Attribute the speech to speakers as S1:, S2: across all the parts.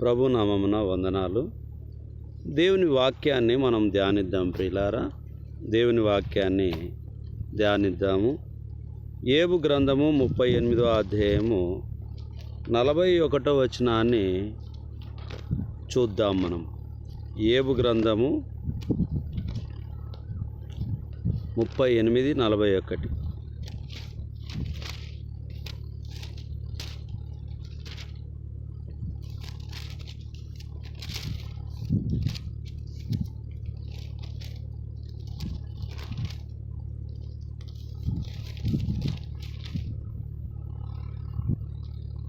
S1: ప్రభు నామమున వందనాలు. దేవుని వాక్యాన్ని మనం ధ్యానిద్దాం ప్రియులారా దేవుని వాక్యాన్ని ధ్యానిద్దాము. ఏబు గ్రంథము ముప్పై ఎనిమిదో అధ్యాయము నలభై ఒకటో వచనాన్ని చూద్దాం మనం. ఏబు గ్రంథము ముప్పై ఎనిమిది నలభై ఒకటి.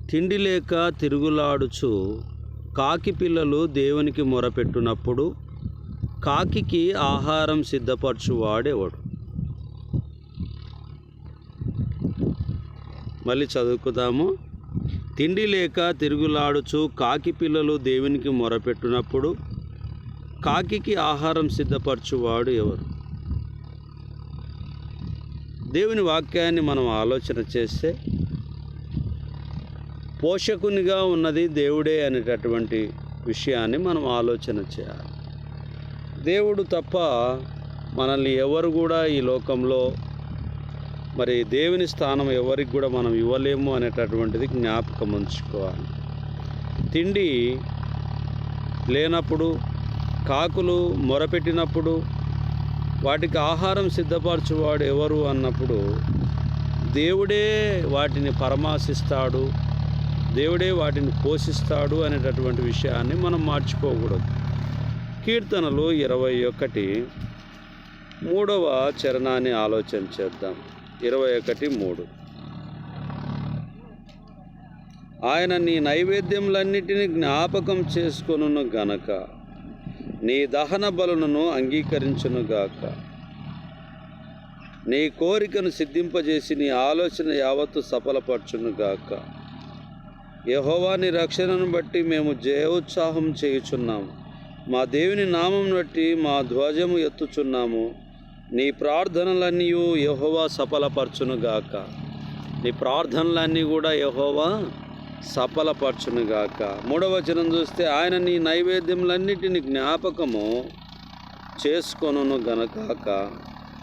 S1: తిండి లేక తిరుగులాడుచు కాకి పిల్లలు దేవునికి మొరపెట్టునప్పుడు కాకికి ఆహారం సిద్ధపరచువాడేవాడు? మళ్ళీ చదువుకుదాము. తిండి లేక తిరుగులాడుచు కాకి పిల్లలు దేవునికి మొరపెట్టునప్పుడు కాకికి ఆహారం సిద్ధపరచువాడు ఎవరు? దేవుని వాక్యాన్ని మనం ఆలోచన చేస్తే పోషకునిగా ఉన్నది దేవుడే అనేటటువంటి విషయాన్ని మనం ఆలోచన చేయాలి. దేవుడు తప్ప మనల్ని ఎవరు కూడా ఈ లోకంలో మరి దేవుని స్థానం ఎవరికి కూడా మనం ఇవ్వలేము అనేటటువంటిది జ్ఞాపకం ఉంచుకోవాలి. తిండి లేనప్పుడు కాకులు మొరపెట్టినప్పుడు వాటికి ఆహారం సిద్ధపరచువాడు ఎవరు అన్నప్పుడు దేవుడే వాటిని పరమాశిస్తాడు దేవుడే వాటిని పోషిస్తాడు అనేటటువంటి విషయాన్ని మనం మార్చిపోకూడదు కీర్తనలు ఇరవై ఒకటి మూడవ చరణాన్ని ఆలోచన చేద్దాం. ఇరవై ఒకటి మూడు. ఆయన నీ నైవేద్యములన్నిటినీ జ్ఞాపకం చేసుకొనును గనక నీ దహన బలులను అంగీకరించును గాక. నీ కోరికను సిద్ధింపజేసి నీ ఆలోచన యావత్తు సఫలపరచును యహోవాని యహోవా రక్షణను బట్టి మేము జయోత్సాహం చేయుచున్నాము. మా దేవుని నామం బట్టి మా ధ్వజము ఎత్తుచున్నాము. నీ ప్రార్థనలన్నీ యహోవా సఫలపరచునుగాక. నీ ప్రార్థనలన్నీ కూడా యహోవా సఫలపరచునుగాక. గాక చూస్తే ఆయన నీ నైవేద్యములన్నిటిని జ్ఞాపకము చేసుకొను గనకాక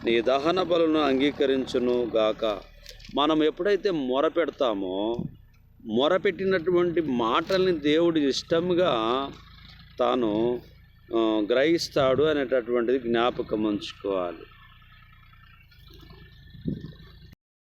S1: నీ దహన బలును అంగీకరించును గాక మనం ఎప్పుడైతే మొర పెడతామో మొరపెట్టినటువంటి మాటల్ని దేవుడు ఇష్టంగా తాను గ్రహిస్తాడు అనేటటువంటిది జ్ఞాపకం ఉంచుకోవాలి.